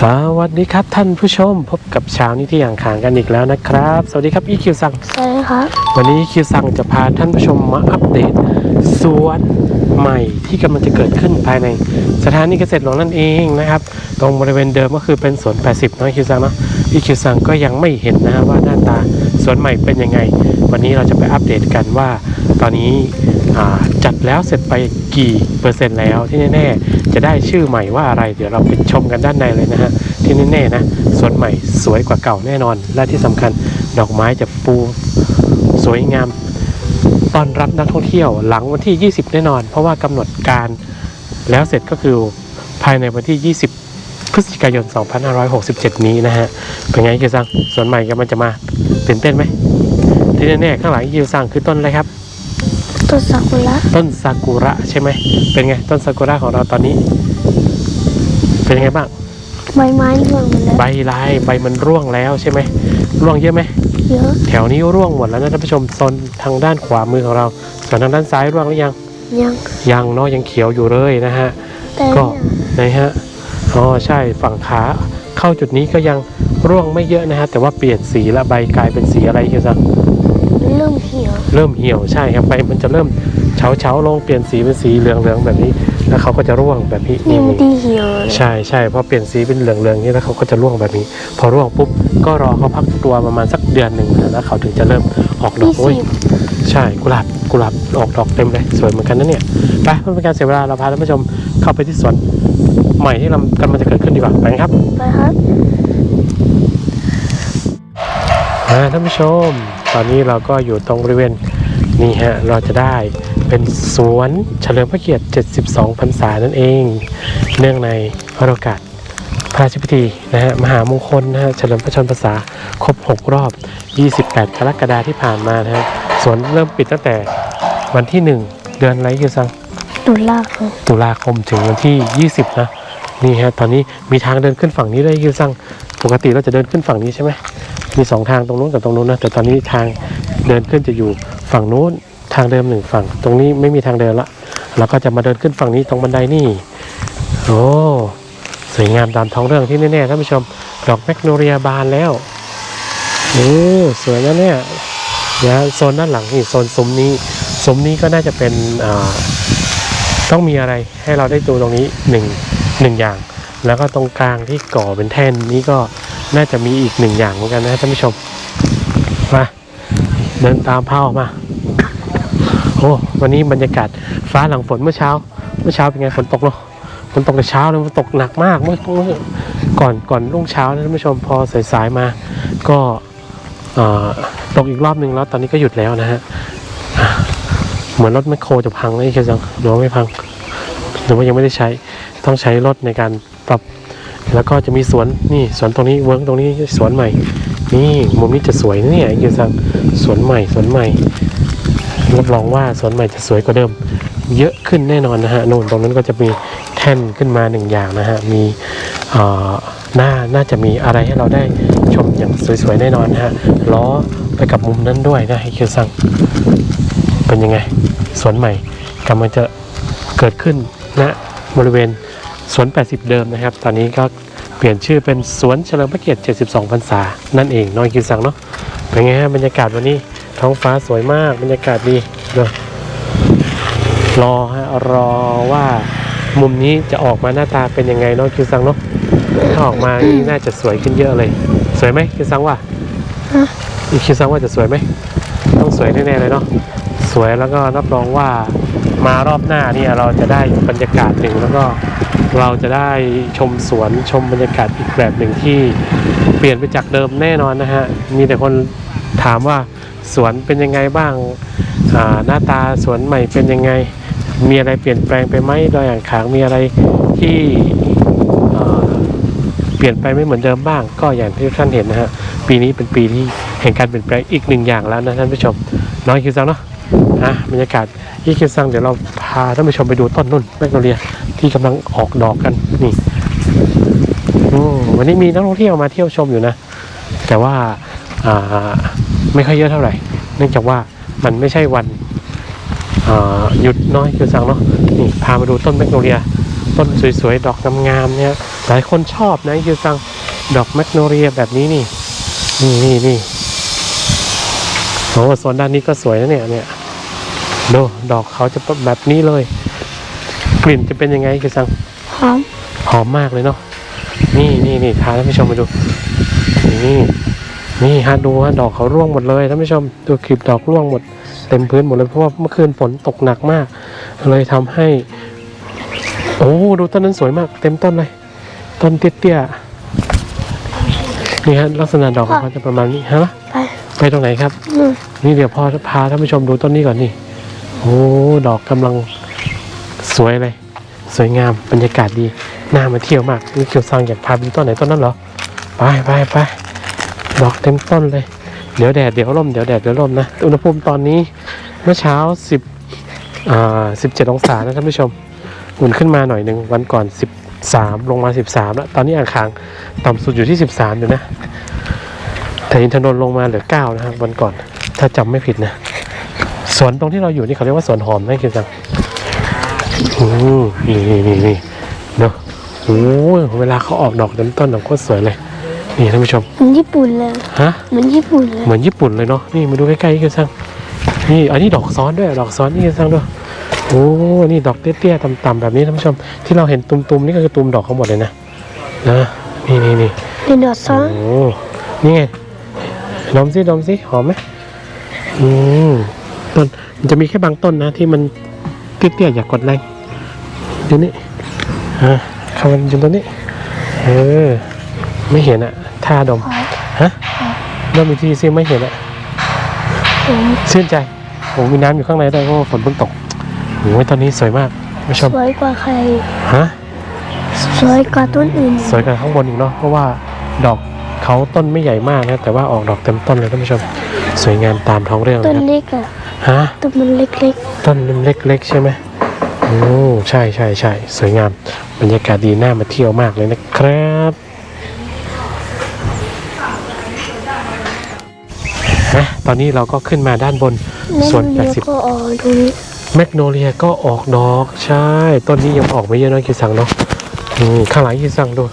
สวัสดีครับท่านผู้ชมพบกับเช้านี้ที่อย่างขางกันอีกแล้วนะครับ สวัสดีครับอีคิวซังสวัสดีครับวันนี้คิวซังจะพาท่านผู้ชมมาอัปเดต สวนใหม่ที่กำลังจะเกิดขึ้นภายในสถานีเกษตรหลวงนั่นเองนะครับ ตรงบริเวณเดิมก็คือเป็นสวน 80เนาะคิวซังเนาะอีคิวซังก็ยังไม่เห็นนะว่าหน้าตาสวนใหม่เป็นยังไง วันนี้เราจะไปอัปเดตกันว่า ตอนนี้อ่า จัดแล้วเสร็จไปกี่เปอร์เซ็นต์แล้วที่แน่ๆจะได้ชื่อใหม่ว่าอะไร เดี๋ยวเราไปชมกันด้านในเลยนะฮะที่แน่ๆนะสวนใหม่สวยกว่าเก่าแน่นอน และที่สำคัญดอกไม้จะฟูสวยงามต้อนรับนักท่องเที่ยวหลังวันที่ 20 แน่นอน เพราะว่ากำหนดการแล้วเสร็จก็คือภายในวันที่ 20 พฤศจิกายน 2567 นี้นะฮะเป็นไงคิวซังสวนใหม่กำลังจะมาตื่นเต้นไหมที่แน่ๆข้างหลังคิวซังคือต้นอะไรครับ ต้นซากุระต้นซากุระใช่ไหม เป็นไง ต้นซากุระของเราตอนนี้ เป็นยังไงบ้าง ใบไม้ร่วงหมดแล้ว ใบลายใบมันร่วงแล้วใช่ไหม ร่วงเยอะไหมเยอะ แถวนี้ร่วงหมดแล้วนะท่านผู้ชมโซนทางด้านขวามือของเรา ส่วนทางด้านซ้ายร่วงหรือยัง ยัง ยังเนาะยังเขียวอยู่เลยนะฮะ แต่ก็เนี่ยนะฮะ อ๋อใช่ฝั่งขาเข้าจุดนี้ก็ยังร่วงไม่เยอะนะฮะ แต่ว่าเปลี่ยนสีละใบกลายเป็นสีอะไรเฮียซัง เริ่มเขียว เริ่มเหี่ยวใช่ครับใบมันจะเริ่มเฉาเฉาๆลงเปลี่ยนสีเป็นสีเหลืองเหลืองๆแบบนี้ แล้วเขาก็จะร่วงแบบนี้นี่นี่มันดีเขียวเลยใช่ใช่พอเปลี่ยนสีเป็นเหลืองเหลืองๆนี่แล้วเขาก็จะร่วงแบบนี้ พอร่วงปุ๊บก็รอเขาพักตัวประมาณสักเดือนหนึ่งนะแล้วเขาถึงจะเริ่มออกดอยี่กโอ้ยสิบใช่กุหลาบกุหลาบออกดอกเต็มเลยสวยเหมือนกันนะเนี่ยไปเพื่อเป็นการเสียเวลาเราพาท่านผู้ชมเข้าไปที่สวนใหม่ที่เรากำลังจะเกิดขึ้นดีกว่าไปครับไปครับอ่าท่านผู้ชม ตอนนี้เราก็อยู่ตรงบริเวณนี่ฮะเราจะได้เป็นสวนเฉลิมพระเกียรติ 72 พรรษานั่นเอง เนื่องในพระโอกาสพระราชพิธีนะฮะมหามงคลนะฮะเฉลิมพระชนมพรรษาครบ 6 รอบ 28 กรกฎาคมที่ผ่านมานะฮะสวนเริ่มปิดตั้งแต่วันที่ 1 เดือนอะไรกี่ซังตุลาคมตุลาคมถึงวันที่ 20 นะ นี่ฮะตอนนี้มีทางเดินขึ้นฝั่งนี้ด้วยคิวซังปกติเราจะเดินขึ้นฝั่งนี้ใช่ไหม มีสองทางตรงนู้นกับตรงนู้นนะแต่ตอนนี้ทางเดินขึ้นจะอยู่ฝั่งนู้นทางเดิมหนึ่งฝั่ง ตรงนี้ไม่มีทางเดินละเราก็จะมาเดินขึ้นฝั่งนี้ตรงบันไดนี่โอ้สวยงามตามท้องเรื่องที่แน่ๆท่านผู้ชมดอกแมกโนเรียบานแล้วโอ้สวยนะเนี่ยนะโซนด้านหลังนี่โซนซุ้มนี้ซุ้มนี้ก็น่าจะเป็นต้องมีอะไรให้เราได้ดูตรงนี้หนึ่งหนึ่งอย่าง แล้วก็ตรงกลางที่ก่อเป็นแท่นนี้ก็ น่าจะมีอีกหนึ่งอย่างเหมือนกันนะท่านผู้ชม มา เดินตามพ่อมา โอ้วันนี้บรรยากาศฟ้าหลังฝนเมื่อเช้า เมื่อเช้าเป็นไงฝนตกเนาะฝนตกแต่เช้าเลยฝนตกหนักมากเมื่อก่อนก่อนรุ่งเช้านะท่านผู้ชมพอสายๆมา ก็ตกอีกรอบหนึ่งแล้วตอนนี้ก็หยุดแล้วนะฮะเหมือนรถแมคโครจะพังเลยคือจังหรือว่าไม่พังหรือว่ายังไม่ได้ใช้ต้องใช้รถในการปรับ แล้วก็จะมีสวนนี่สวนตรงนี้เวิร์กตรงนี้สวนใหม่ นี่มุมนี้จะสวยนะเนี่ยคือสังสวนใหม่สวนใหม่รับรองว่าสวนใหม่จะสวยกว่าเดิม เยอะขึ้นแน่นอนนะฮะนู่นตรงนั้นก็จะมีแท่นขึ้นมาหนึ่งอย่างนะฮะมีอ่อน่าน่าจะมีอะไรให้เราได้ชมอย่างสวยๆแน่นอนนะฮะล้อไปกับมุมนั้นด้วยนะให้คิวซังเป็นยังไงสวนใหม่กำลังจะเกิดขึ้นณบริเวณ สวน 80 เดิมนะครับ ตอนนี้ก็เปลี่ยนชื่อเป็นสวนเฉลิมพระเกียรติ 72 พรรษา นั่นเองน้อยคิวซังเนาะ เป็นไงฮะบรรยากาศวันนี้ท้องฟ้าสวยมาก บรรยากาศดีเนาะรอฮะรอว่ามุมนี้จะออกมาหน้าตาเป็นยังไงเนาะคิวซังเนาะ ถ้าออกมานี่น่าจะสวยขึ้นเยอะเลย สวยไหมคิวซังว่าอีคิวซังว่าจะสวยไหม ต้องสวยแน่ๆเลยเนาะ สวยแล้วก็รับรองว่ามารอบหน้าเนี่ยเราจะได้บรรยากาศหนึ่งแล้วก็ เราจะได้ชมสวนชมบรรยากาศอีกแบบหนึ่งที่เปลี่ยนไปจากเดิมแน่นอนนะฮะ มีแต่คนถามว่าสวนเป็นยังไงบ้างาหน้าตาสวนใหม่เป็นยังไง มีอะไรเปลี่ยนแปลงไปไหมโดยอ่างขางมีอะไรที่เอ่อเปลี่ยนไปไม่เหมือนเดิมบ้าง ก็อย่างที่ท่านเห็นนะฮะปีนี้เป็นปีที่แห่งการเปลี่ยนแปลงอีกหนึ่งอย่างแล้วนะท่านผู้ชมน้อยคิวซังเนาะะบรรยากาศที่คิวซังเดี๋ยวเราพาท่านผู้ชมไปดูต้นนุ่นแมกโนเลียที่กำลังออกดอกกันนี่วันนี้มีนักท่องเที่ยวมาเที่ยวชมอยู่นะ แต่ว่าไม่ค่อยเยอะเท่าไหร่ เนื่องจากว่ามันไม่ใช่วันหยุดน้อยคือสั่งเนาะนี่พามาดูต้นแมกโนเลีย ต้นสวยๆ ดอกงามๆเนี่ยหลายคนชอบนะคิวซังดอกแมกโนเลียแบบนี้นี่นี่นี่นี่โอ้โซนด้านนี้ก็สวยนะเนี่ยเนี่ย ดูดอกเขาจะแบบนี้เลย กลิ่นจะเป็นยังไงคิวซังหอมหอมมากเลยเนาะนี่นี่นี่พาท่านผู้ชมไปดูนี่นี่ฮะดูฮะดอกเขาร่วงหมดเลยท่านผู้ชมดูคลิปดอกร่วงหมดเต็มพื้นหมดเลยเพราะว่าเมื่อคืนฝนตกหนักมาก เลยทำให้ โอ้ดูต้นนั้นสวยมาก เต็มต้นเลยต้นเตี้ยๆนี่ฮะลักษณะดอกของเขาจะประมาณนี้ฮะไปไปตรงไหนครับนู่นนี่เดี๋ยวพอพาท่านผู้ชมดูต้นนี้ก่อนนี่ โอ้ดอกกำลังสวยเลย สวยงามบรรยากาศดีน่ามาเที่ยวมากนี่เกียวซังอยากพาไปต้นไหนต้นนั้นเหรอไปไปไปดอกเต็มต้นเลย เดี๋ยวแดดเดี๋ยวร่มเดี๋ยวแดดเดี๋ยวร่มนะอุณหภูมิตอนนี้เมื่อเช้าสิบอ่าสิบเจ็ดองศานะท่านผู้ชมอุ่นขึ้นมาหน่อยหนึ่งวันก่อนสิบสามลงมาสิบสามแล้ว ตอนนี้อ่างขางต่ำสุดอยู่ที่สิบสามอยู่นะแต่อินทนนท์ลงมาเหลือเก้านะครับวันก่อนถ้าจำไม่ผิดนะ สวนตรงที่เราอยู่นี่เขาเรียกว่าสวนหอมนะคิดจังอืมนี่นี่นี่นี่เนาะโอ้ยเวลาเขาออกดอกเต็มต้นดอกโคตรสวยเลย นี่ท่านผู้ชมเหมือนญี่ปุ่นเลยฮะเหมือนญี่ปุ่นเลยเหมือนญี่ปุ่นเลยเนาะนี่มาดูใกล้ๆคิดจังนี่อันนี้ดอกซ้อนด้วย ดอกซ้อนนี่คิดจังด้วยโอ้นี่ดอกเตี้ยๆต่ำๆแบบนี้ท่านผู้ชม ที่เราเห็นตุ่มๆนี่ก็คือตุ่มดอกเขาหมดเลยนะนะนี่นี่นี่เป็นดอกซ้อนโอ้นี่ไงดมสิดมสิหอมไหมอืม ต้น มันจะมีแค่บางต้นนะ ที่มันเตี้ยๆอย่ากกดแรงดูนี่ฮะเข้ามันอยู่ตรงนี้ เออ ไม่เห็นอะท่าดม ฮะดมอีกทีซิไม่เห็นอะผมชื่นใจโอ้มีน้ำอยู่ข้างในด้วยเพราะว่าฝนเพิ่งตกโอ้ยตอนนี้สวยมากผู้ชมสวยกว่าใคร ฮะ สวยกว่าต้นอื่น สวยกันข้างบนอีกเนาะ เพราะว่าดอก เขาต้นไม่ใหญ่มากนะ แต่ว่าออกดอกเต็มต้นเลยท่านผู้ชม สวยงามตามท้องเรื่องเลต้ยนครับเล็กอะฮะต้นมันเล็กต้นมันเล็กๆ ใช่ไหมโอ้ใช่ใช่ใช่สวยงาม บรรยากาศดีน่ามาเที่ยวมากเลยนะครับฮะตอนนี้เราก็ขึ้นมาด้านบนๆแม่ส่วนเดียว80ก็ออกตรงนี้แมกโนเลียก็ออกดอกใช่ ต้นนี้ยังออกไม่เยอะเน้อยคิวซังเนาะอืมข้างหลังคิวซังดู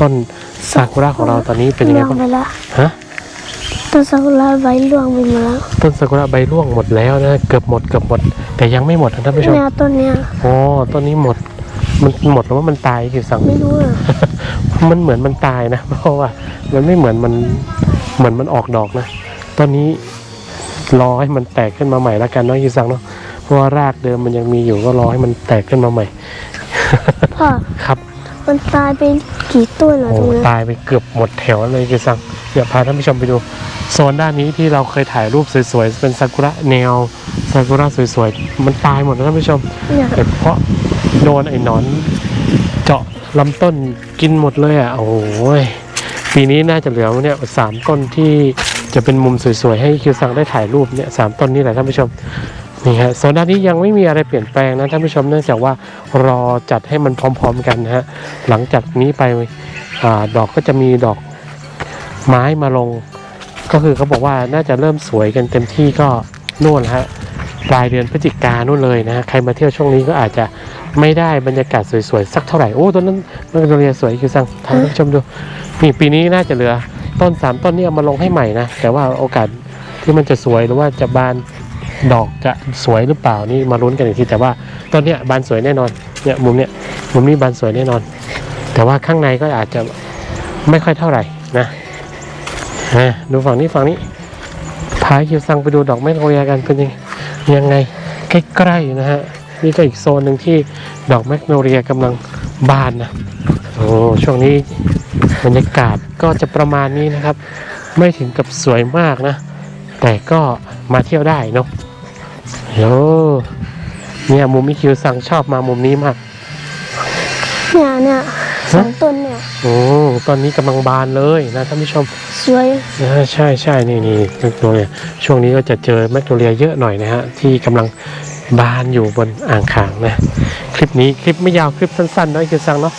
ต้น ซากุระของเราตอนนี้เป็นยังไงร่วบ้างไปละฮะต้นซากุระใบร่วงไปหมดแล้วต้นซากุระใบร่วงหมดแล้วนะเกือบหมดเกือบหมด แต่ยังไม่หมดนะท่านผู้ชมแนวต้นเนี้ยอ๋อต้นนี้หมดมันหมดแล้วว่ามันตายคิวซังไม่รู้อะมันเหมือนมันตายนะ เพราะว่า มันไม่เหมือนมันเหมือนมันออกดอกนะตอนนี้รอให้มันแตกขึ้นมาใหม่แล้วกันเนาะคิวซังเนาะเพราะว่ารากเดิมมันยังมีอยู่ก็รอให้มันแตกขึ้นมาใหม่พ่อครับ มันตายไปกี่ต้นเหรอโอ้ตรงนั้นตายไปเกือบหมดแถวเลยคือสั่งเดี๋ยวพาท่านผู้ชมไปดูโซนด้านนี้ที่เราเคยถ่ายรูปสวยๆเป็นซากุระแนวซากุระสวยๆมันตายหมดแล้วท่านผู้ชมเนี่ยแต่เพราะโดนไอ้หนอน เจาะลำต้นกินหมดเลยอะโอ้ยปีนี้น่าจะเหลือเนี่ยสามต้นที่จะเป็นมุมสวยๆให้คิวสั่งได้ถ่ายรูปเนี่ยสามต้นนี้แหละท่านผู้ชม นี่ฮะโซนด้านนี้ยังไม่มีอะไรเปลี่ยนแปลงนะท่านผู้ชมเนื่องจากว่ารอจัดให้มันพร้อม ๆ กันนะฮะหลังจากนี้ไปอดอกก็จะมีดอกไม้มาลง ก็คือเขาบอกว่าน่าจะเริ่มสวยกันเต็มที่ก็นู่นฮะปลายเดือนพฤศจิกานู่นเลยนะใครมาเที่ยวช่วงนี้ก็อาจจะไม่ได้บรรยากาศสวยๆสักเท่าไหร่โอ้ต้นนั้นมันเรียสวยคือสั่งท่านผู้ชมดูนี่ปีนี้น่าจะเหลือต้นสามต้นนี้เอามาลงให้ใหม่นะแต่ว่าโอกาสที่มันจะสวยหรือว่าจะบาน ดอกจะสวยหรือเปล่านี่มาลุ้นกันอีกทีแต่ว่าต้นเนี้ยบานสวยแน่นอนเนี่ยมุมเนี้ยมุมนี้บานสวยแน่นอน แต่ว่าข้างในก็อาจจะไม่ค่อยเท่าไหร่นะฮะดูฝั่งนี้ฝั่งนี้พาคิวซังไปดูดอกไม้โรยากันเป็นยังยังไงใกล้ๆนะฮะนี่ก็อีกโซนหนึ่งที่ดอกแมกโนเลียกำลังบานนะโอ้ช่วงนี้บรรยากาศก็จะประมาณนี้นะครับ ไม่ถึงกับสวยมากนะ แต่ก็มาเที่ยวได้เนาะโอ้เนี่ยมุมมิคิวสั่งชอบมามุมนี้มาก เนี่ยเนี่ยสองต้นเนี่ยโอ้ตอนนี้กำลังบานเลยนะท่านผู้ชมสวยนะใช่ใช่นี่นี่แมกโนเลียช่วงนี้ก็จะเจอแมกโนเลียเยอะหน่อยนะฮะที่กำลังบานอยู่บนอ่างขางนะคลิปนี้คลิปไม่ยาวคลิปสั้นๆเนาะคิวสั่งเนาะ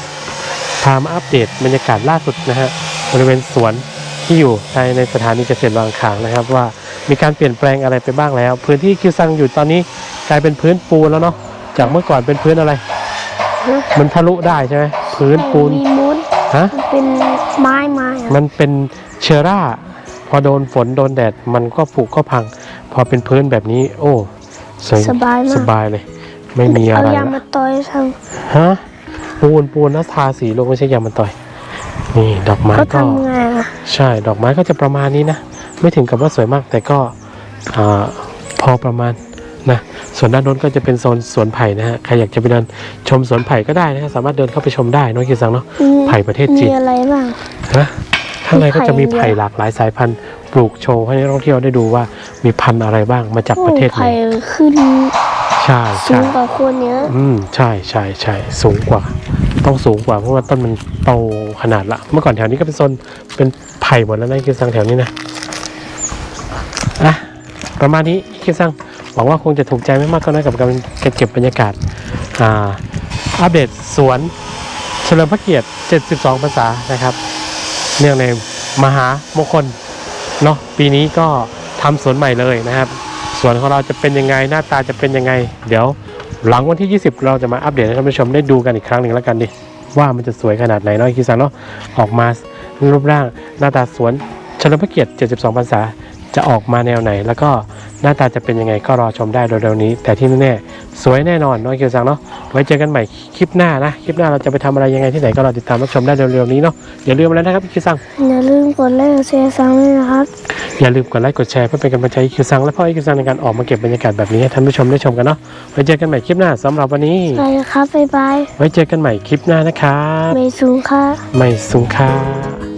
พามาอัปเดตบรรยากาศล่าสุดนะฮะบริเวณสวนที่อยู่ภายในสถานีเกษตรบางขางนะครับว่า มีการเปลี่ยนแปลงอะไรไปบ้างแล้ว พื้นที่คิวซังอยู่ตอนนี้กลายเป็นพื้นปูนแล้วเนาะจากเมื่อก่อนเป็นพื้นอะไรนะมันทะลุได้ใช่ไหมพื้นปูนมีมุดฮะมันเป็นไม้ไม้อะมันเป็นเชื้อราพอโดนฝนโดนแดดมันก็ผุก็พัง พอเป็นพื้นแบบนี้ โอ้สวยสบายมากสบายเลย ไม่มีอะเอาไรยามาละต่อยทฮะปูนปูนแล้วทาสีลงไม่ใช่ยามันต่อย นี่ดอกไม้ำเขาก็ทำไงอะใช่ ดอกไม้ก็จะประมาณนี้นะ ไม่ถึงกับว่าสวยมาก แต่ก็อ่าพอประมาณนะส่วนด้านโน้นก็จะเป็นโซนสวนไผ่นะฮะใครอยากจะไปเดินชมสวนไผ่ก็ได้นะฮะสามารถเดินเข้าไปชมได้เน้องคิดซังเนาะมีไผ่ประเทศจีมีนอะไรบ้างนะข้างในก็จะมีมีไผ่ไผ่หลากหลายสายพันธุ์ปลูกโชว์ให้นักท่องเที่ยวได้ดูว่ามีพันธุ์อะไรบ้างมาจากประเทศไหนไผ่ขึ้นใช่สูใช่งกว่าคนเนี้ยอืมใช่ใช่ใช่สูงกว่า ต้องสูงกว่าเพราะว่าต้นมันโตขนาดละ เมื่อก่อนแถวนี้ก็เป็นโซนเป็นไผ่หมดแล้วนะคิดซังแถวนี้นะ อะประมาณนี้คิดซังหวังว่าคงจะถูกใจไม่มากก็น้อยกับการเก็บบรรยากาศอ่าอัปเดตสวนเฉลิมพระเกียรติ 72พรรษานะครับ เนื่องในมหามงคลเนาะปีนี้ก็ทำสวนใหม่เลยนะครับสวนของเราจะเป็นยังไงหน้าตาจะเป็นยังไง เดี๋ยวหลังวันที่ 20 เราจะมาอัปเดตให้ท่านผู้ชมได้ดูกันอีกครั้งหนึ่งแล้วกันดิว่ามันจะสวยขนาดไหนเนาะคิดสันเนาะออกมารูปร่างหน้าตาสวนเฉลิมพระเกียรติ 72 พรรษา จะออกมาแนวไหน แล้วก็หน้าตาจะเป็นยังไงก็รอชมได้เร็วๆนี้ แต่ที่แน่ๆสวยแน่นอนเนาะคิดสังเนาะไว้เจอกันใหม่คลิปหน้านะ คลิปหน้าเราจะไปทำอะไรยังไงที่ไหนก็รอติดตามรับชมได้เร็วๆนี้เนาะอย่าลืมอะไรนะครับคิดสังอย่าลืมกดไลค์กดแชร์ซังด้วยนะครับอย่าลืมกดไลค์กดแชร์เพื่อเป็นกำลังใจให้คิวซังและพ่อให้คิวซังในการออกมาเก็บบรรยากาศแบบนี้ให้ท่านผู้ชมได้ชมกันเนาะไว้เจอกันใหม่คลิปหน้าสำหรับวันนี้ไปครับบ๊ายบายไว้เจอกันใหม่คลิปหน้านะครับไม่สูงค่ะไม่สูงครับ